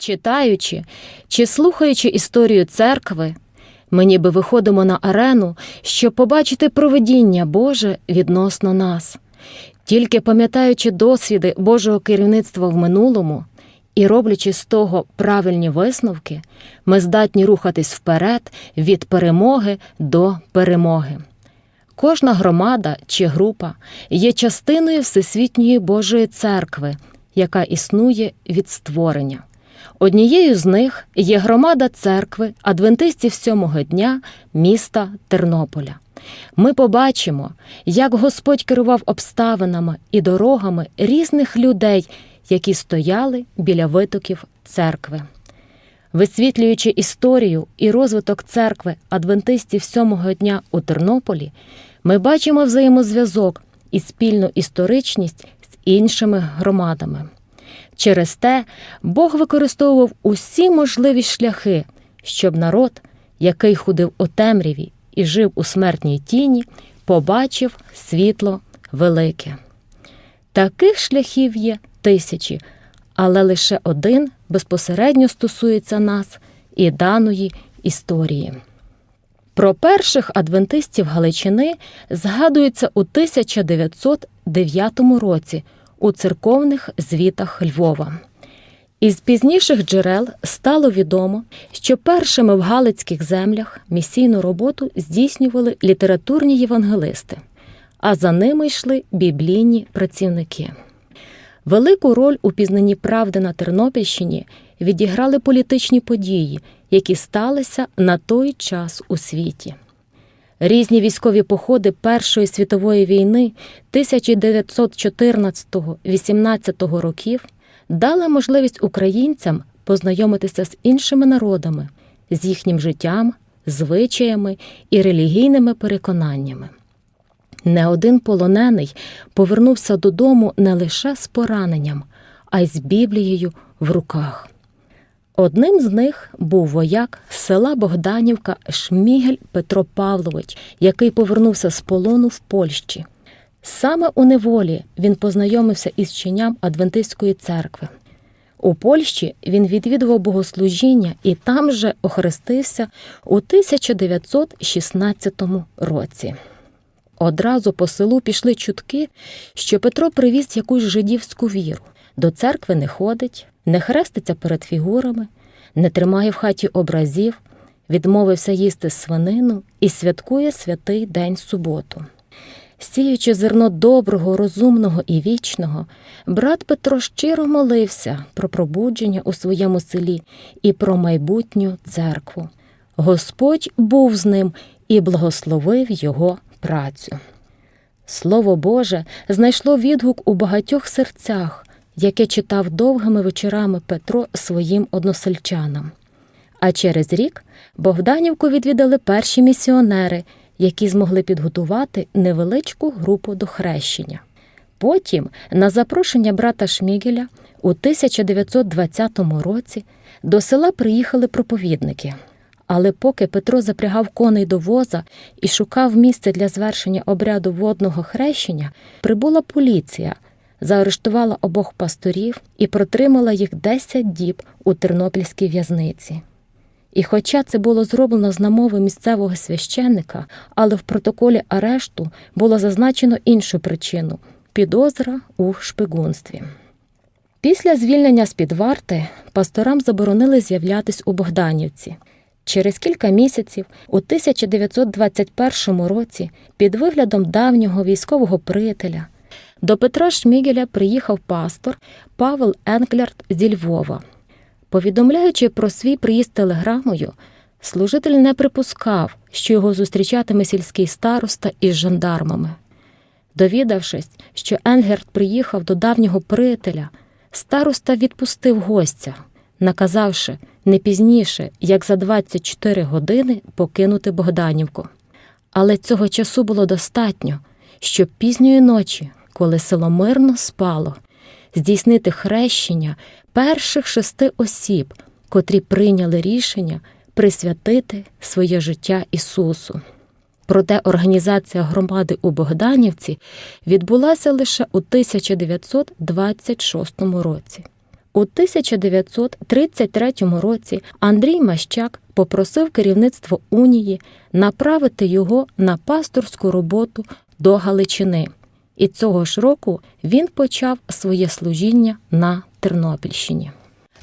Читаючи чи слухаючи історію церкви, ми ніби виходимо на арену, щоб побачити проведіння Боже відносно нас. Тільки пам'ятаючи досвіди Божого керівництва в минулому і роблячи з того правильні висновки, ми здатні рухатись вперед від перемоги до перемоги. Кожна громада чи група є частиною Всесвітньої Божої церкви, яка існує від створення. Однією з них є громада церкви адвентистів сьомого дня міста Тернополя. Ми побачимо, як Господь керував обставинами і дорогами різних людей, які стояли біля витоків церкви. Висвітлюючи історію і розвиток церкви адвентистів сьомого дня у Тернополі, ми бачимо взаємозв'язок і спільну історичність з іншими громадами. Через те Бог використовував усі можливі шляхи, щоб народ, який ходив у темряві і жив у смертній тіні, побачив світло велике. Таких шляхів є тисячі, але лише один безпосередньо стосується нас і даної історії. Про перших адвентистів Галичини згадується у 1909 році у церковних звітах Львова. Із пізніших джерел стало відомо, що першими в Галицьких землях місійну роботу здійснювали літературні євангелисти, а за ними йшли біблійні працівники. Велику роль у пізнанні правди на Тернопільщині відіграли політичні події, які сталися на той час у світі. Різні військові походи Першої світової війни 1914-18 років дали можливість українцям познайомитися з іншими народами, з їхнім життям, звичаями і релігійними переконаннями. Не один полонений повернувся додому не лише з пораненням, а й з Біблією в руках. Одним з них був вояк з села Богданівка Шмігель Петро Павлович, який повернувся з полону в Польщі. Саме у неволі він познайомився із вченням Адвентистської церкви. У Польщі він відвідував богослужіння і там же охрестився у 1916 році. Одразу по селу пішли чутки, що Петро привіз якусь жидівську віру. До церкви не ходить, не хреститься перед фігурами, не тримає в хаті образів, відмовився їсти свинину і святкує святий день суботу. Сіючи зерно доброго, розумного і вічного, брат Петро щиро молився про пробудження у своєму селі і про майбутню церкву. Господь був з ним і благословив його працю. Слово Боже знайшло відгук у багатьох серцях, яке читав довгими вечорами Петро своїм односельчанам. А через рік Богданівку відвідали перші місіонери, які змогли підготувати невеличку групу до хрещення. Потім, на запрошення брата Шмігеля, у 1920 році до села приїхали проповідники. Але поки Петро запрягав коней до воза і шукав місце для звершення обряду водного хрещення, прибула поліція, заарештувала обох пасторів і протримала їх 10 діб у тернопільській в'язниці. І хоча це було зроблено з намови місцевого священника, але в протоколі арешту було зазначено іншу причину підозра у шпигунстві. Після звільнення з під варти пасторам заборонили з'являтись у Богданівці. Через кілька місяців, у 1921 році, під виглядом давнього військового приятеля, до Петра Шмігеля приїхав пастор Павел Енклярд зі Львова. Повідомляючи про свій приїзд телеграмою, служитель не припускав, що його зустрічатиме сільський староста із жандармами. Довідавшись, що Енгерт приїхав до давнього приятеля, староста відпустив гостя, наказавши не пізніше, як за 24 години покинути Богданівку. Але цього часу було достатньо, щоб пізньої ночі, коли село мирно спало, здійснити хрещення перших шести осіб, котрі прийняли рішення присвятити своє життя Ісусу. Проте організація громади у Богданівці відбулася лише у 1926 році. У 1933 році Андрій Мащак попросив керівництво унії направити його на пасторську роботу до Галичини, і цього ж року він почав своє служіння на Тернопільщині.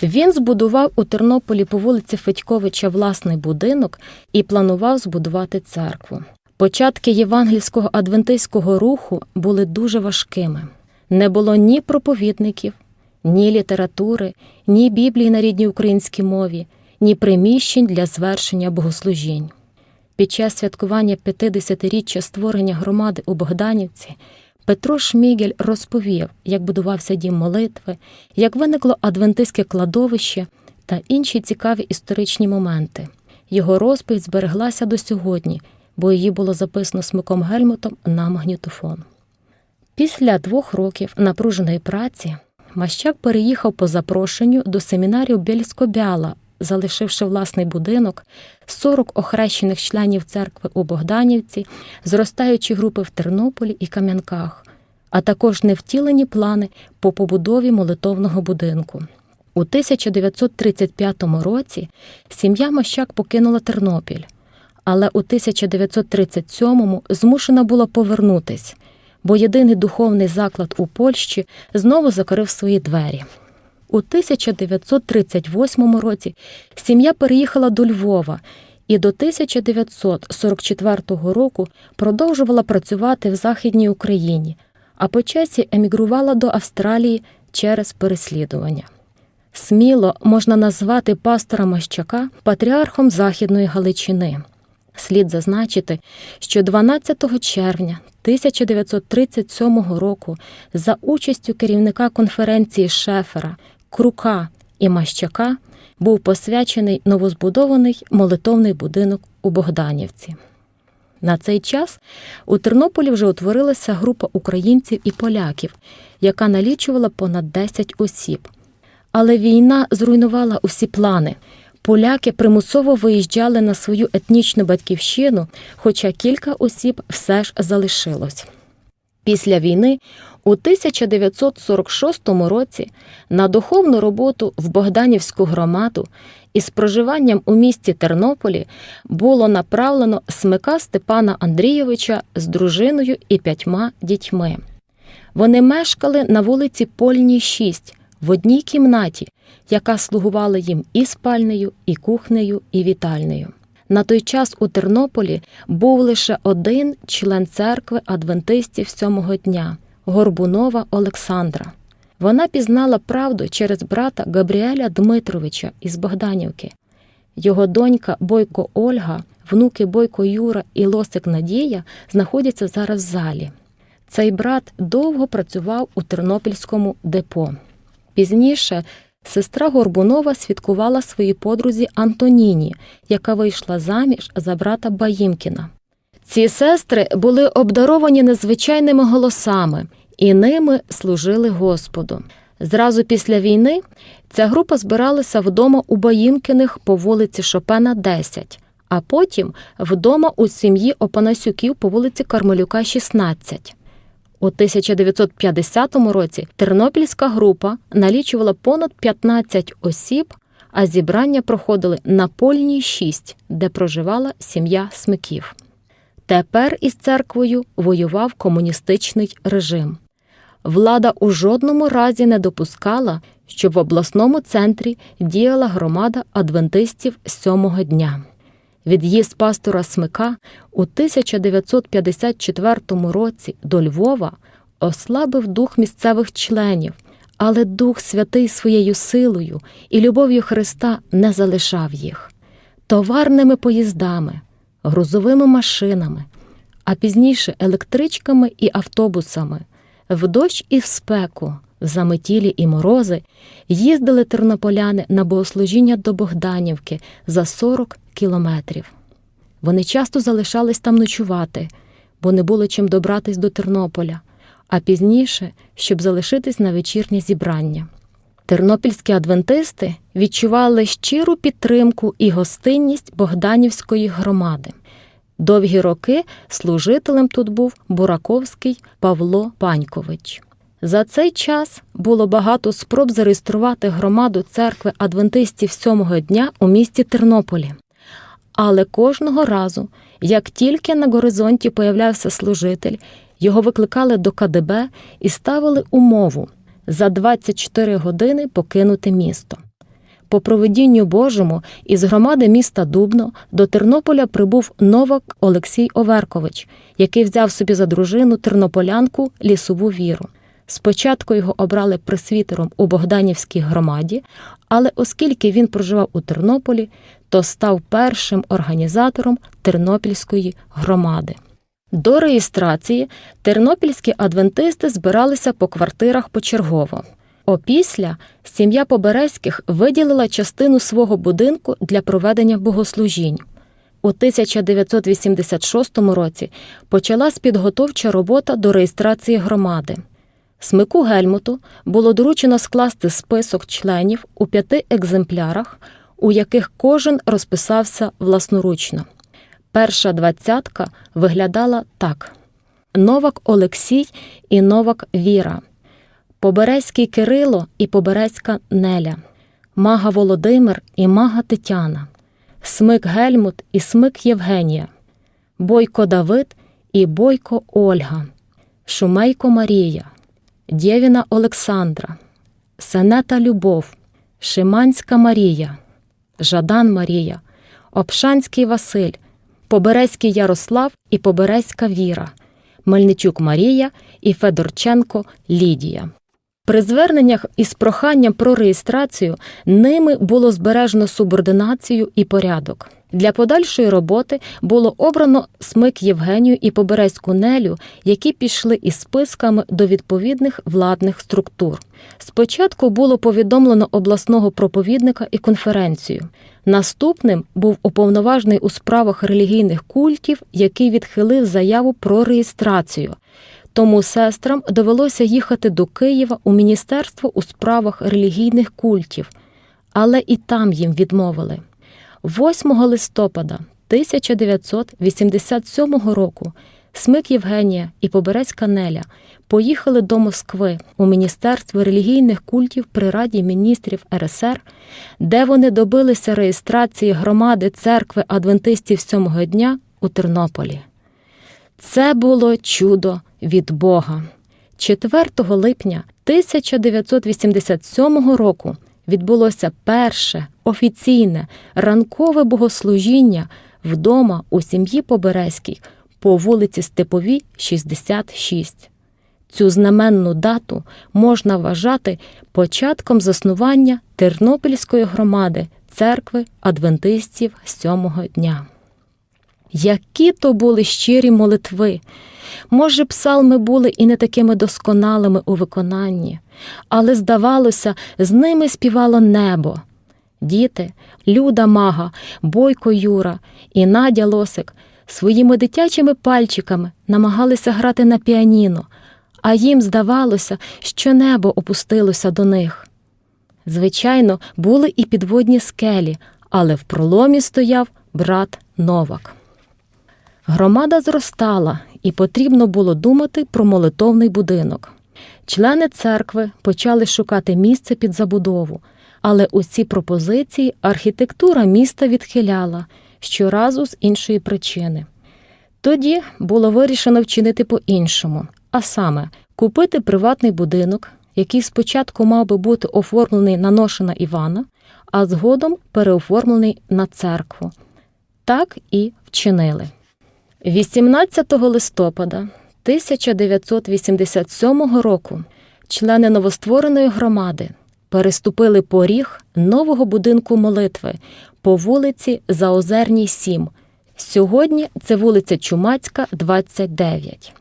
Він збудував у Тернополі по вулиці Федьковича власний будинок і планував збудувати церкву. Початки євангельського адвентистського руху були дуже важкими. Не було ні проповідників, ні літератури, ні Біблії на рідній українській мові, ні приміщень для звершення богослужінь. Під час святкування 50-річчя створення громади у Богданівці Петро Шмігель розповів, як будувався дім молитви, як виникло адвентистське кладовище та інші цікаві історичні моменти. Його розповідь збереглася до сьогодні, бо її було записано Смиком Гельмутом на магнітофон. Після двох років напруженої праці Мащак переїхав по запрошенню до семінарів Бєльсько-Бяла, залишивши власний будинок, 40 охрещених членів церкви у Богданівці, зростаючі групи в Тернополі і Кам'янках, а також невтілені плани по побудові молитовного будинку. У 1935 році сім'я Мащак покинула Тернопіль, але у 1937-му змушена була повернутись, бо єдиний духовний заклад у Польщі знову закрив свої двері. У 1938 році сім'я переїхала до Львова і до 1944 року продовжувала працювати в Західній Україні, а по часі емігрувала до Австралії через переслідування. Сміло можна назвати пастора Мащака патріархом Західної Галичини. Слід зазначити, що 12 червня 1937 року за участю керівника конференції Шефера, Крука і Мащака був посвячений новозбудований молитовний будинок у Богданівці. На цей час у Тернополі вже утворилася група українців і поляків, яка налічувала понад 10 осіб. Але війна зруйнувала усі плани. Поляки примусово виїжджали на свою етнічну батьківщину, хоча кілька осіб все ж залишилось. Після війни у 1946 році на духовну роботу в Богданівську громаду із проживанням у місті Тернополі було направлено смика Степана Андрійовича з дружиною і п'ятьма дітьми. Вони мешкали на вулиці Польній, 6, в одній кімнаті, яка слугувала їм і спальнею, і кухнею, і вітальнею. На той час у Тернополі був лише один член церкви адвентистів сьомого дня Горбунова Олександра. Вона пізнала правду через брата Габріеля Дмитровича із Богданівки. Його донька Бойко Ольга, внуки Бойко Юра і Лосик Надія знаходяться зараз в залі. Цей брат довго працював у Тернопільському депо. Пізніше сестра Горбунова святкувала своїй подрузі Антоніні, яка вийшла заміж за брата Баїмкіна. Ці сестри були обдаровані незвичайними голосами і ними служили Господу. Зразу після війни ця група збиралася вдома у Баїмкіних по вулиці Шопена, 10, а потім вдома у сім'ї Опанасюків по вулиці Кармелюка, 16. У 1950 році тернопільська група налічувала понад 15 осіб, а зібрання проходили на Польній 6, де проживала сім'я Смиків. Тепер із церквою воював комуністичний режим. Влада у жодному разі не допускала, щоб в обласному центрі діяла громада адвентистів сьомого дня. Від'їзд пастора Смика у 1954 році до Львова ослабив дух місцевих членів, але Дух Святий своєю силою і любов'ю Христа не залишав їх товарними поїздами, грузовими машинами, а пізніше електричками і автобусами, в дощ і в спеку, в заметілі і морози їздили тернополяни на богослужіння до Богданівки за 40 кілометрів. Вони часто залишались там ночувати, бо не було чим добратись до Тернополя, а пізніше, щоб залишитись на вечірнє зібрання. Тернопільські адвентисти відчували щиру підтримку і гостинність Богданівської громади. Довгі роки служителем тут був Бураковський Павло Панькович. За цей час було багато спроб зареєструвати громаду церкви адвентистів сьомого дня у місті Тернополі. Але кожного разу, як тільки на горизонті появлявся служитель, його викликали до КДБ і ставили умову за 24 години покинути місто. По проведінню Божому із громади міста Дубно до Тернополя прибув Новак Олексій Оверкович, який взяв собі за дружину тернополянку лісову віру. Спочатку його обрали пресвітером у Богданівській громаді, але оскільки він проживав у Тернополі, то став першим організатором Тернопільської громади. До реєстрації тернопільські адвентисти збиралися по квартирах почергово. Опісля сім'я Поберезьких виділила частину свого будинку для проведення богослужінь. У 1986 році почалась підготовча робота до реєстрації громади. Смику Гельмуту було доручено скласти список членів у п'яти екземплярах, у яких кожен розписався власноручно. Перша двадцятка виглядала так: Новак Олексій і Новак Віра, Поберезький Кирило і Поберезька Неля, Мага Володимир і Мага Тетяна, Смик Гельмут і Смик Євгенія, Бойко Давид і Бойко Ольга, Шумейко Марія, Дєвіна Олександра, Сенета Любов, Шиманська Марія, Жадан Марія, Обшанський Василь, Поберезький Ярослав і Поберезька Віра, Мельничук Марія і Федорченко Лідія. При зверненнях із проханням про реєстрацію ними було збережено субординацію і порядок. Для подальшої роботи було обрано смик Євгенію і Поберезьку Нелю, які пішли із списками до відповідних владних структур. Спочатку було повідомлено обласного проповідника і конференцію. Наступним був уповноважений у справах релігійних культів, який відхилив заяву про реєстрацію. Тому сестрам довелося їхати до Києва у Міністерство у справах релігійних культів, але і там їм відмовили. 8 листопада 1987 року Смик Євгенія і Поберецька Неля поїхали до Москви у Міністерство релігійних культів при Раді міністрів РСР, де вони добилися реєстрації громади церкви адвентистів сьомого дня у Тернополі. Це було чудо від Бога. 4 липня 1987 року відбулося перше офіційне ранкове богослужіння вдома у сім'ї Поберезькій по вулиці Степовій, 66. Цю знаменну дату можна вважати початком заснування Тернопільської громади церкви адвентистів сьомого дня. Які то були щирі молитви. Може, псалми були і не такими досконалими у виконанні, але, здавалося, з ними співало небо. Діти, Люда Мага, Бойко Юра і Надя Лосик своїми дитячими пальчиками намагалися грати на піаніно, а їм здавалося, що небо опустилося до них. Звичайно, були і підводні скелі, але в проломі стояв брат Новак. Громада зростала, і потрібно було думати про молитовний будинок. Члени церкви почали шукати місце під забудову, але усі пропозиції архітектура міста відхиляла щоразу з іншої причини. Тоді було вирішено вчинити по-іншому, а саме купити приватний будинок, який спочатку мав би бути оформлений на Ношина Івана, а згодом переоформлений на церкву. Так і вчинили. 18 листопада 1987 року члени новоствореної громади переступили поріг нового будинку молитви по вулиці Заозерній 7. Сьогодні це вулиця Чумацька, 29.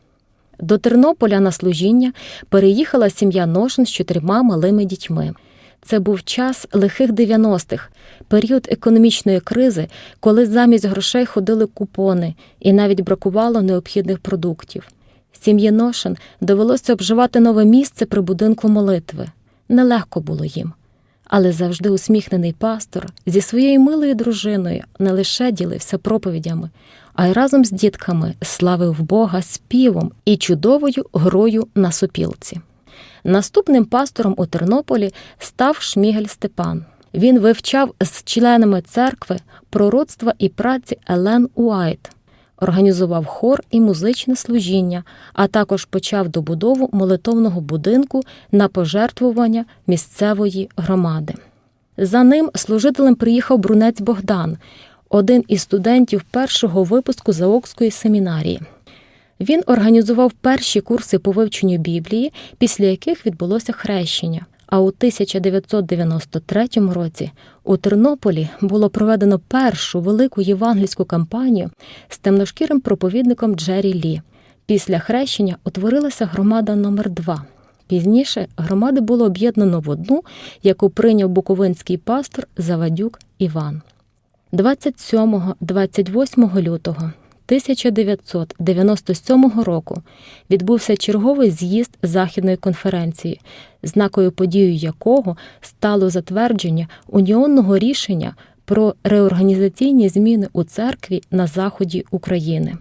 До Тернополя на служіння переїхала сім'я Ношин з чотирма малими дітьми. Це був час лихих 90-х, період економічної кризи, коли замість грошей ходили купони і навіть бракувало необхідних продуктів. Сім'ї Ношин довелося обживати нове місце при будинку молитви. Нелегко було їм. Але завжди усміхнений пастор зі своєю милою дружиною не лише ділився проповідями, а й разом з дітками славив Бога співом і чудовою грою на сопілці. Наступним пастором у Тернополі став Шмігель Степан. Він вивчав з членами церкви пророцтва і праці Елен Уайт, організував хор і музичне служіння, а також почав добудову молитовного будинку на пожертвування місцевої громади. За ним служителем приїхав брунець Богдан, один із студентів першого випуску Заокської семінарії. Він організував перші курси по вивченню Біблії, після яких відбулося хрещення. А у 1993 році у Тернополі було проведено першу велику євангельську кампанію з темношкірим проповідником Джері Лі. Після хрещення утворилася громада номер 2 Пізніше громади було об'єднано в одну, яку прийняв буковинський пастор Завадюк Іван. 27-28 лютого 1997 року відбувся черговий з'їзд Західної конференції, знакою подією якого стало затвердження уніонного рішення про реорганізаційні зміни у церкві на заході України.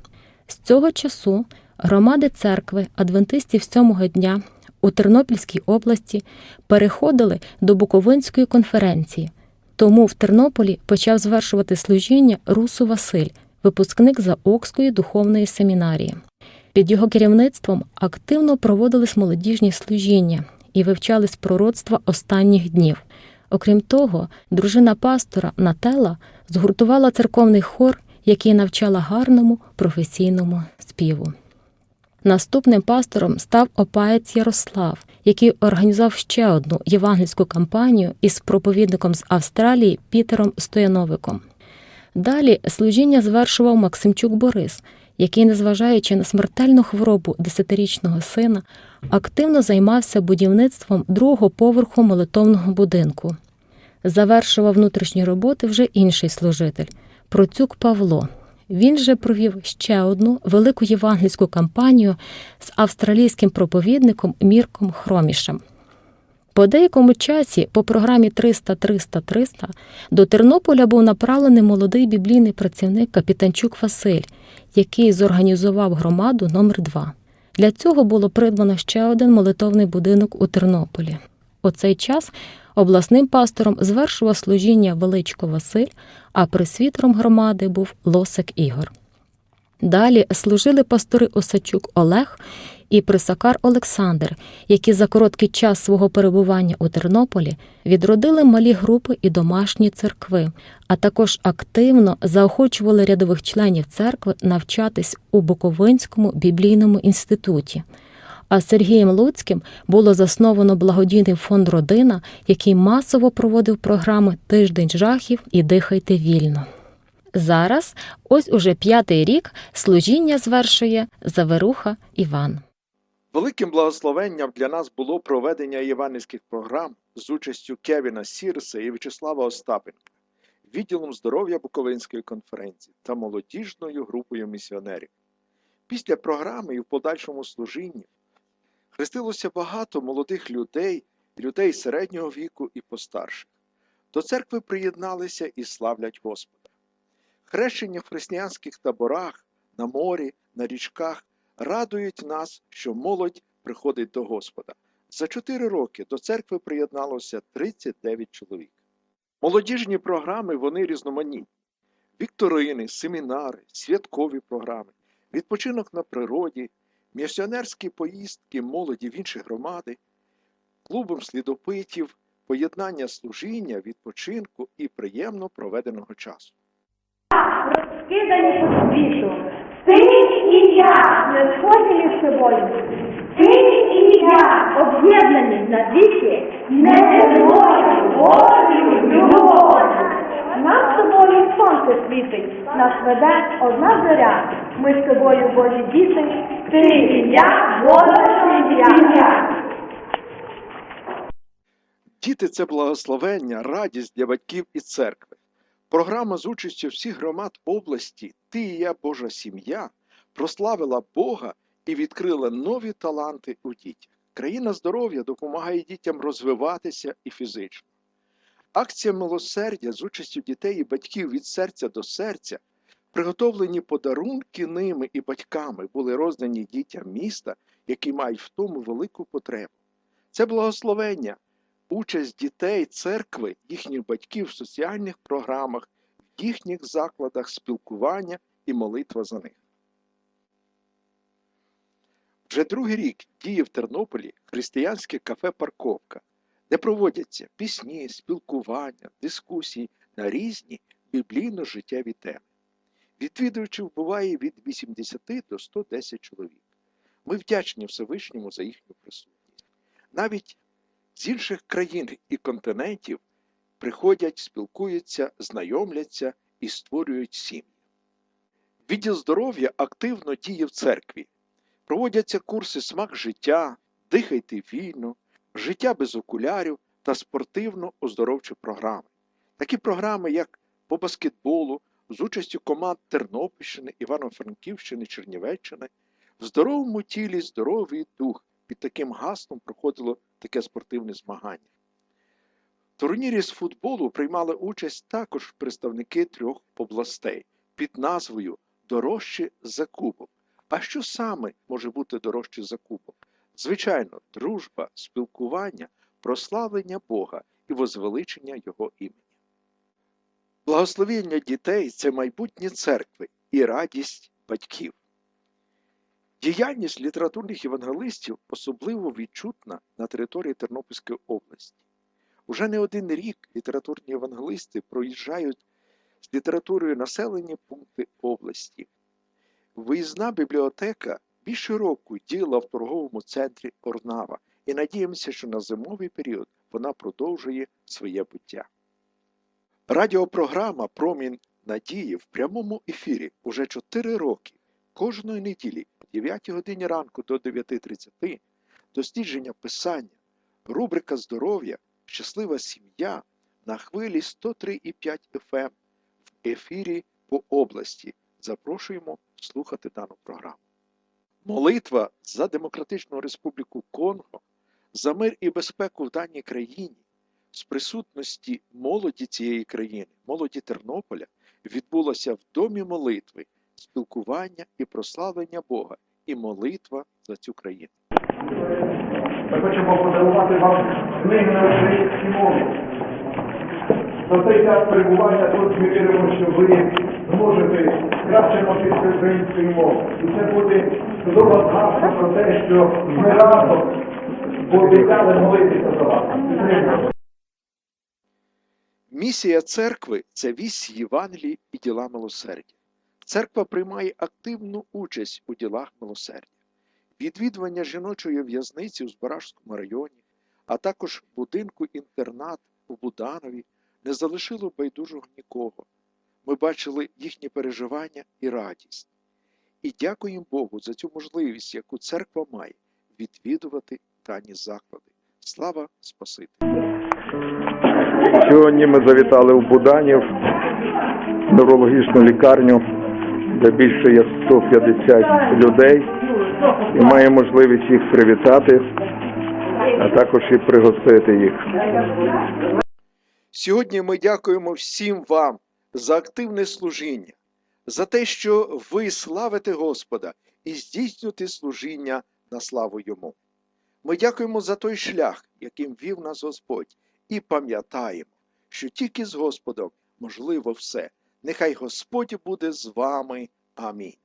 З цього часу громади церкви адвентистів сьомого дня у Тернопільській області переходили до Буковинської конференції. Тому в Тернополі почав звершувати служіння Русу Василь, випускник Заокської духовної семінарії. Під його керівництвом активно проводились молодіжні служіння і вивчались пророцтва останніх днів. Окрім того, дружина пастора Нателла згуртувала церковний хор, який навчала гарному професійному співу. Наступним пастором став опаєць Ярослав, який організував ще одну євангельську кампанію із проповідником з Австралії Пітером Стояновиком. Далі служіння звершував Максимчук Борис, який, незважаючи на смертельну хворобу десятирічного сина, активно займався будівництвом другого поверху молитовного будинку. Завершував внутрішні роботи вже інший служитель Процюк Павло. Він же провів ще одну велику євангельську кампанію з австралійським проповідником Мірком Хромішем. По деякому часі, по програмі 300-300-300, до Тернополя був направлений молодий біблійний працівник Капітанчук Василь, який зорганізував громаду номер 2 Для цього було придбано ще один молитовний будинок у Тернополі. У цей час обласним пастором звершував служіння Величко Василь, а присвітером громади був Лосик Ігор. Далі служили пастори Осачук Олег і Присакар Олександр, які за короткий час свого перебування у Тернополі відродили малі групи і домашні церкви, а також активно заохочували рядових членів церкви навчатись у Буковинському біблійному інституті. А Сергієм Луцьким було засновано благодійний фонд Родина, який масово проводив програми Тиждень жахів і Дихайте вільно. Зараз, ось уже п'ятий рік, служіння звершує Заверуха Іван. Великим благословенням для нас було проведення євангельських програм з участю Кевіна Сірса і В'ячеслава Остапенка, відділом здоров'я Буковинської конференції та молодіжною групою місіонерів. Після програми і в подальшому служінні хрестилося багато молодих людей, людей середнього віку і постарших. До церкви приєдналися і славлять Господа. Хрещення в християнських таборах, на морі, на річках радують нас, що молодь приходить до Господа. За чотири роки до церкви приєдналося 39 чоловік. Молодіжні програми вони різноманітні: вікторини, семінари, святкові програми, відпочинок на природі, місіонерські поїздки молоді в інші громади, клубом слідопитів, поєднання служіння, відпочинку і приємно проведеного часу. розкидані по світу. І я не схожі між собою. Ти і я об'єднані навіки, не зможемо Божою любов'ю. Нам з тобою сонце світить, нас веде одна зоря. Ми з тобою Божі діти, ти і я, Божа сім'я. Діти це благословення, радість для батьків і церкви. Програма з участю всіх громад області Ти і я Божа сім'я прославила Бога і відкрила нові таланти у дітях. Країна здоров'я допомагає дітям розвиватися і фізично. Акція милосердя з участю дітей і батьків від серця до серця, приготовлені подарунки ними і батьками були роздані дітям міста, які мають в тому велику потребу. Це благословення, участь дітей, церкви, їхніх батьків в соціальних програмах, в їхніх закладах спілкування і молитва за них. Вже другий рік діє в Тернополі християнське кафе Парковка, де проводяться пісні, спілкування, дискусії на різні біблійно-життєві теми. Відвідувачів буває від 80 до 110 чоловік. Ми вдячні Всевишньому за їхню присутність. Навіть з інших країн і континентів приходять, спілкуються, знайомляться і створюють сім'ї. Відділ здоров'я активно діє в церкві. Проводяться курси смак життя, дихайте вільно, життя без окулярів та спортивно-оздоровчі програми. Такі програми, як по баскетболу, з участю команд Тернопільщини, Івано-Франківщини, Чернівеччини, в здоровому тілі здоровий дух. Під таким гаслом проходило таке спортивне змагання. В турнірі з футболу приймали участь також представники трьох областей під назвою Дорожче за кубок. А що саме може бути дорожче за кубок? Звичайно, дружба, спілкування, прославлення Бога і возвеличення Його імені. Благословення дітей це майбутнє церкви і радість батьків. Діяльність літературних євангелистів особливо відчутна на території Тернопільської області. Уже не один рік літературні євангелисти проїжджають з літературою населені пункти області. Виїзна бібліотека більше року діяла в торговому центрі Орнава і надіємося, що на зимовий період вона продовжує своє буття. Радіопрограма Промінь надії в прямому ефірі уже 4 роки кожної неділі о 9 годині ранку до 9.30 дослідження писання, рубрика здоров'я, щаслива сім'я на хвилі 103,5 FM в ефірі по області. Запрошуємо слухати дану програму. Молитва за Демократичну Республіку Конго, за мир і безпеку в даній країні з присутності молоді цієї країни, молоді Тернополя, відбулося в домі молитви, спілкування і прославлення Бога, і молитва за цю країну. Ми хочемо подарувати вам книги на українській мові. За цей час перебування тут ми віримо, що ви зможете краще навчитися української мови. І це буде чудова згадка про те, що ми разом пообіцяли молитися за вас. Місія церкви це вісь Євангелії і діла милосердя. Церква приймає активну участь у ділах милосердя. Відвідування жіночої в'язниці у Збаражському районі, а також будинку інтернат у Буданові не залишило байдужого нікого. Ми бачили їхні переживання і радість. І дякуємо Богу за цю можливість, яку церква має відвідувати дані заклади. Слава Спасителю! Сьогодні ми завітали в Буданів, неврологічну лікарню, де більше є 150 людей, і має можливість їх привітати, а також і пригостити їх. Сьогодні ми дякуємо всім вам за активне служіння, за те, що ви славите Господа і здійснюєте служіння на славу Йому. Ми дякуємо за той шлях, яким вів нас Господь, і пам'ятаємо, що тільки з Господом можливо все. Нехай Господь буде з вами. Амінь.